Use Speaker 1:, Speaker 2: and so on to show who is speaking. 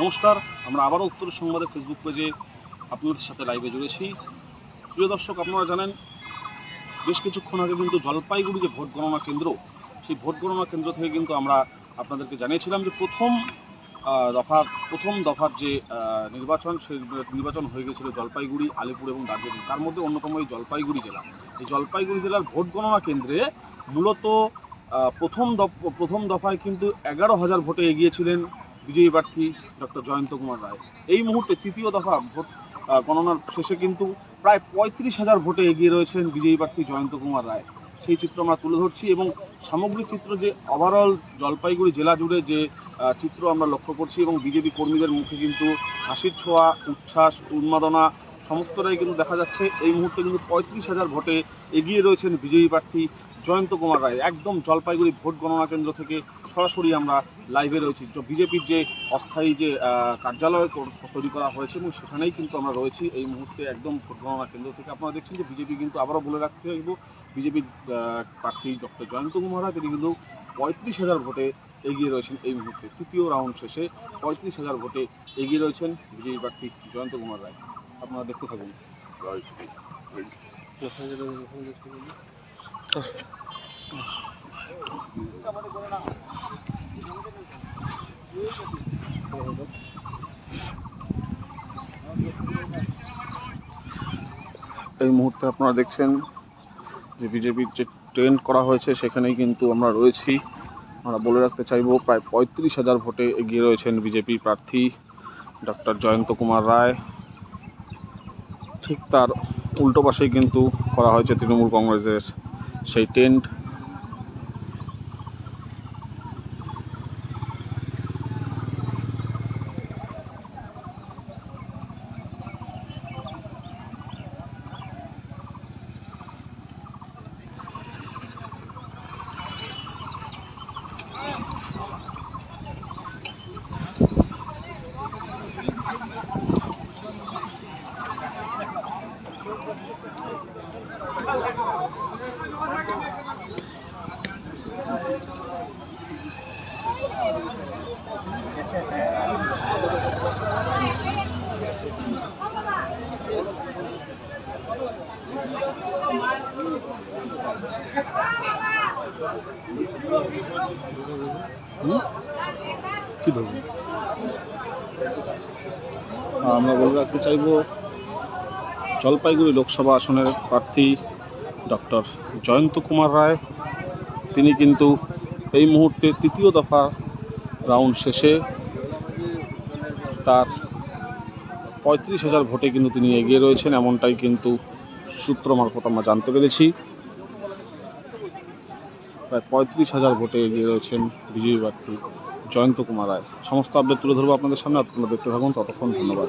Speaker 1: নমস্কার, আমরা আবারও উত্তর সংবাদে ফেসবুক পেজে আপনাদের সাথে লাইভে জুড়েছি। প্রিয় দর্শক, আপনারা জানেন, বেশ কিছুক্ষণ আগে কিন্তু জলপাইগুড়ি যে ভোট গণনা কেন্দ্র, সেই ভোট গণনা কেন্দ্র থেকে কিন্তু আমরা আপনাদেরকে জানিয়েছিলাম যে প্রথম দফার প্রথম দফার যে নির্বাচন সেই নির্বাচন হয়ে গেছিল জলপাইগুড়ি, আলিপুর এবং দার্জিলিং। তার মধ্যে অন্যতম এই জলপাইগুড়ি জেলা। এই জলপাইগুড়ি জেলার ভোট গণনা কেন্দ্রে মূলত প্রথম প্রথম দফায় কিন্তু এগারো হাজার ভোটে এগিয়েছিলেন বিজয়ী প্রার্থী ডক্টর জয়ন্ত কুমার রায়। এই মুহূর্তে তৃতীয় দফা ভোট গণনার শেষে কিন্তু প্রায় পঁয়ত্রিশ হাজার ভোটে এগিয়ে রয়েছেন বিজয়ী প্রার্থী জয়ন্ত কুমার রায়। সেই চিত্র আমরা তুলে ধরছি এবং সামগ্রিক চিত্র যে ওভারঅল জলপাইগুড়ি জেলা জুড়ে যে চিত্র আমরা লক্ষ্য করছি এবং বিজেপি কর্মীদের মুখে কিন্তু হাসির ছোঁয়া, উচ্ছ্বাস, উন্মাদনা সমস্তটাই কিন্তু দেখা যাচ্ছে, এই মুহূর্তে কিন্তু পঁয়ত্রিশ হাজার ভোটে এগিয়ে রয়েছেন বিজয়ী প্রার্থী জয়ন্ত কুমার রায়। একদম জলপাইগুড়ি ভোট গণনা কেন্দ্র থেকে সরাসরি আমরা লাইভে রয়েছি। বিজেপির যে অস্থায়ী যে কার্যালয় তৈরি করা হয়েছে এবং সেখানেই কিন্তু আমরা রয়েছি এই মুহূর্তে একদম ভোট গণনা কেন্দ্র থেকে। আপনারা দেখছেন যে বিজেপি কিন্তু আবারও বলে রাখতে চাইব, বিজেপির প্রার্থী ডক্টর জয়ন্ত কুমার রায়, তিনি কিন্তু পঁয়ত্রিশ হাজার ভোটে এগিয়ে রয়েছেন এই মুহূর্তে। তৃতীয় রাউন্ড শেষে পঁয়ত্রিশ হাজার ভোটে এগিয়ে রয়েছেন বিজেপি প্রার্থী জয়ন্ত কুমার রায়। আপনারা দেখতে থাকুন। এই মুহূর্তে আপনারা দেখছেন যে বিজেপির যে ট্রেন্ড করা হয়েছে, সেখানেই কিন্তু আমরা রয়েছি। আমরা বলে রাখতে চাইব, প্রায় পঁয়ত্রিশ হাজার ভোটে এগিয়ে রয়েছেন বিজেপি প্রার্থী ডক্টর জয়ন্ত কুমার রায়। ঠিক তার উল্টো পাশেই কিন্তু করা হয়েছে তৃণমূল কংগ্রেসের সেই টেন্ট। আমরা বলে রাখতে চাইব, জলপাইগুড়ি লোকসভা আসনের প্রার্থী ডক্টর জয়ন্ত কুমার রায়। তিনি কিন্তু এই মুহূর্তে তৃতীয় দফা রাউন্ড শেষে তার পঁয়ত্রিশ হাজার ভোটে কিন্তু তিনি এগিয়ে রয়েছেন, এমনটাই কিন্তু সূত্র মারফত আমরা জানতে পেরেছি। প্রায় পঁয়ত্রিশ হাজার ভোটে এগিয়ে রয়েছেন বিজয়ী প্রার্থী জয়ন্ত কুমার রায়। সমস্ত আপডেট তুলে ধরবো আপনাদের সামনে, আপনারা দেখতে থাকুন, ততক্ষণ ধন্যবাদ।